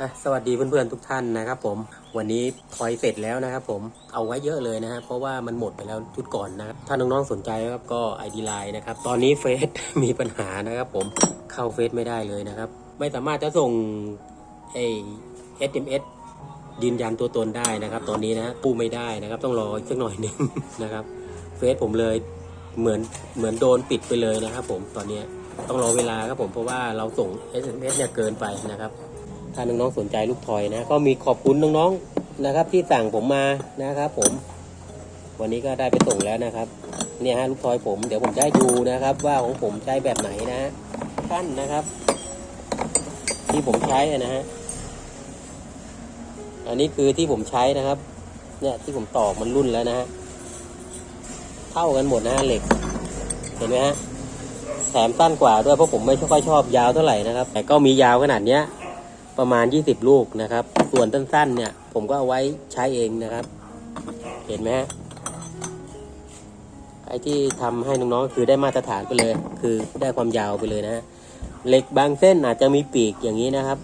อะสวัสดีเพื่อนๆทุกท่านนะครับผมวันนี้ทอยเสร็จแล้วนะครับผมเอาไว้เยอะเลยนะฮะเพราะว่ามันหมดไปแล้วชุดก่อนนะครับถ้าน้องๆสนใจครับก็ไอดีไลน์นะครับตอนนี้เฟซมีปัญหานะครับผมเข้าเฟซไม่ได้เลยนะครับ ไม่สามารถจะส่งไอ SMS ยืนยันตัวตนได้นะครับ ตอนนี้นะฮะกู้ไม่ได้นะครับ ต้องรออีกสักหน่อยหนึงนะครับเฟซผมเลยเหมือนเหมือนโดนปิดไปเลยนะครับ ผมตอนนี้ต้องรอเวลาครับผมเพราะว่าเราส่ง SMS เนี่ยเกินไปนะครับ ถ้าน้องๆสนใจลูกทอยนะ ก็มีขอบคุณน้องๆนะครับ ที่สั่งผมมานะครับ ผม วันนี้ก็ได้ไปส่งแล้วนะครับ เนี่ยฮะลูกทอยผมเดี๋ยวผมจะให้ดูนะครับ ว่าของผมใช้แบบไหนนะฮะขั้นนะครับ ที่ผมใช้นะฮะอันนี้คือที่ผมใช้นะครับ เนี่ยที่ผมตอกมันรุ่นแล้วนะฮะเท่ากันหมดนะฮะเหล็ก เห็นไหมฮะแถมสั้นกว่าด้วยเพราะผมไม่ค่อยชอบยาวเท่าไหร่นะครับ แต่ก็มียาวขนาดเนี้ย ประมาณ 20 ลูกนะครับ ส่วนสั้นๆ เนี่ย ผมก็เอาไว้ใช้เองนะครับ เห็นไหมฮะไอ้ที่ทำให้น้องๆคือได้มาตรฐานไปเลย คือได้ความยาวไปเลยนะฮะเหล็กบางเส้นอาจจะมีปีกอย่างนี้นะครับ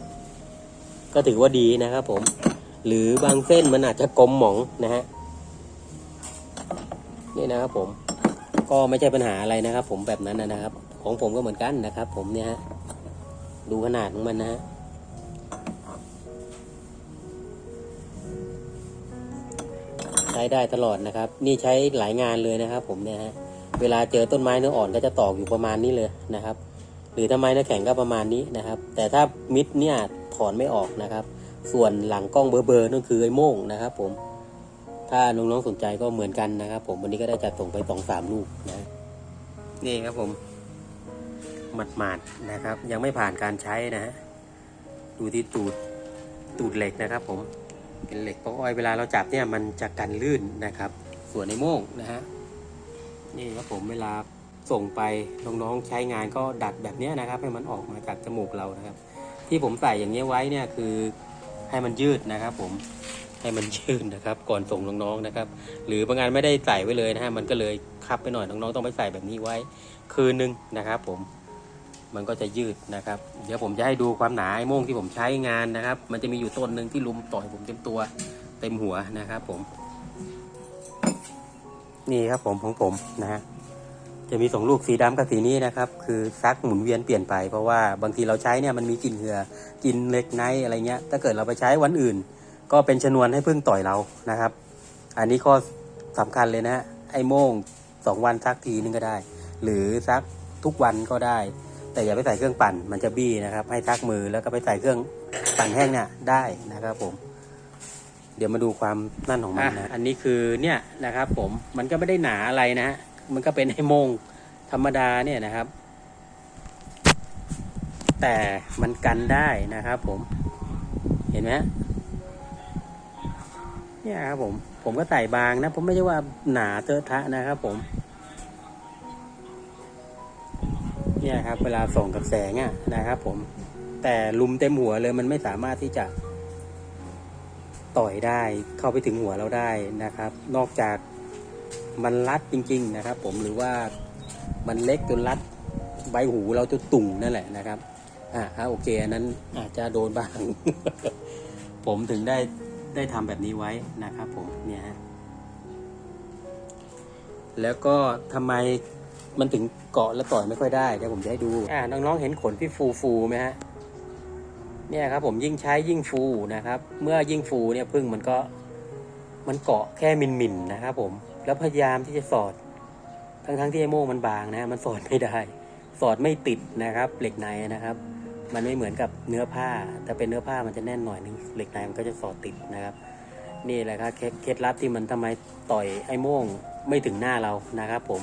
ก็ถือว่าดีนะครับ ผม หรือบางเส้นมันอาจจะกลมหมองนะฮะนี่นะครับ ผมก็ไม่ใช่ปัญหาอะไรนะครับ ผมแบบนั้นนะครับ ของผมก็เหมือนกันนะครับ ผมเนี่ยฮะดูขนาดของมันนะฮะ ช้ได้ตลอดนะครับ นี่ใช้หลายงานเลยนะครับ ผมเนี่ยฮะเวลาเจอต้นไม้เนื้ออ่อนก็จะตอกอยู่ประมาณนี้เลยนะครับ หรือถ้าไม้เนื้อแข็งก็ประมาณนี้นะครับ แต่ถ้ามิดเนี่ยถอนไม่ออกนะครับ ส่วนหลังกล้องเบอร์เบอร์นั่นคือไอ้โม่งนะครับ ผม ถ้าน้องๆสนใจก็เหมือนกันนะครับ ผมวันนี้ก็ได้จัดส่งไปสองสามลูกนะนี่ครับผมหมาดๆนะครับ ยังไม่ผ่านการใช้นะฮะดูที่ตูดตูดเหล็กนะครับ ผม เป็นเหล็กป๊ะอ้อยเวลาเราจับเนี่ยมันจะกันลื่นนะครับ ส่วนในโม่งนะฮะนี่ครับผมเวลาส่งไปน้องๆใช้งานก็ดัดแบบนี้นะครับ ให้มันออกมาจากจมูกเรานะครับ ที่ผมใส่อย่างเงี้ไว้เนี่ยคือให้มันยืดนะครับ ผมให้มันยืดนะครับ ก่อนส่งน้องๆนะครับ หรือบางงานไม่ได้ใส่ไว้เลยนะฮะมันก็เลยคับไปหน่อยน้องๆต้องไปใส่แบบนี้ไว้คืนนึงนะครับ ผม มันก็จะยืดนะครับ เดี๋ยวผมจะให้ดูความหนาไอ้โม่งที่ผมใช้งานนะครับ มันจะมีอยู่ต้นหนึ่งที่ลุมต่อยผมเต็มตัวเต็มหัวนะครับ ผม นี่ครับผมของผมนะฮะจะมีสองลูกสีดำกับสีนี้นะครับ คือซักหมุนเวียนเปลี่ยนไปเพราะว่าบางทีเราใช้เนี่ยมันมีกลิ่นเหือกลินเล็กไนอะไรเงี้ย ถ้าเกิดเราไปใช้วันอื่น ก็เป็นชนวนให้พึ่งต่อยเรานะครับ อันนี้ข้อสำคัญเลยนะฮะไอ้โม่งสองวันซักทีนึงก็ได้ หรือซักทุกวันก็ได้ แต่อย่าไปใส่เครื่องปั่นมันจะบี้นะครับ ให้ซักมือแล้วก็ไปใส่เครื่องปั่นแห้งเนี่ยได้นะครับผม เดี๋ยวมาดูความนั่นของมันนะอันนี้คือเนี่ยนะครับ ผมมันก็ไม่ได้หนาอะไรนะฮะมันก็เป็นไอ้โมงธรรมดาเนี่ยนะครับ แต่มันกันได้นะครับ ผมเห็นไหมเนี่ยครับผม ผมก็ใส่บางนะ ผมไม่ใช่ว่าหนาเตอะทะนะครับผม เนี่ยครับ เวลาส่องกับแสงอะนะครับผมแต่ลุมเต็มหัวเลยมันไม่สามารถที่จะต่อยได้เข้าไปถึงหัวเราได้นะครับ นอกจากมันรัดจริง ๆ นะครับ ผมหรือว่ามันเล็กจนรัดใบหูเราจะตุ่งนั่นแหละนะครับอ่าโอเคอันนั้นอาจจะโดนบ้าง ผมถึงได้ได้ทำแบบนี้ไว้นะครับ ผมเนี่ยฮะแล้วก็ทำไม มันถึงเกาะและต่อยไม่ค่อยได้เดี๋ยวผมจะให้ดู อ่าน้องๆเห็นขนที่ฟูฟูไหมฮะเนี่ยครับผมยิ่งใช้ยิ่งฟูนะครับ เมื่อยิ่งฟูเนี่ยพึ่งมันก็มันเกาะแค่มินมินนะครับผมแล้วพยายามที่จะสอด ทั้งทั้งๆที่ไอโม่งมันบางนะมันสอดไม่ได้ สอดไม่ติดนะครับ เหล็กในนะครับ มันไม่เหมือนกับเนื้อผ้าแต่เป็นเนื้อผ้ามันจะแน่นหน่อยนึงเหล็กในมันก็จะสอดติดนะครับ นี่แหละครับเคล็ดลับที่มันทำไมต่อยไอ้โม่งไม่ถึงหน้าเรานะครับ ผม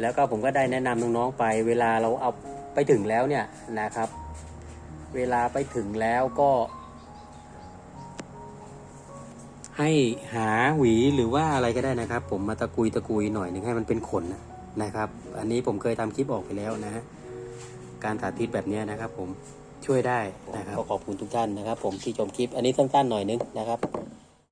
แล้วก็ผมก็ได้แนะนำน้องๆไป เวลาเราเอาไปถึงแล้วเนี่ยนะครับ เวลาไปถึงแล้วก็ ให้หาหวีหรือว่าอะไรก็ได้นะครับ ผมมาตะกุยตะกุยหน่อยหนึ่งให้มันเป็นขนนะครับ อันนี้ผมเคยทำคลิปออกไปแล้วนะฮะการสาธิตแบบนี้นะครับ ผมช่วยได้นะครับขอขอบคุณทุกท่านนะครับ ผมที่ชมคลิป อันนี้สั้นๆหน่อยนึงนะครับ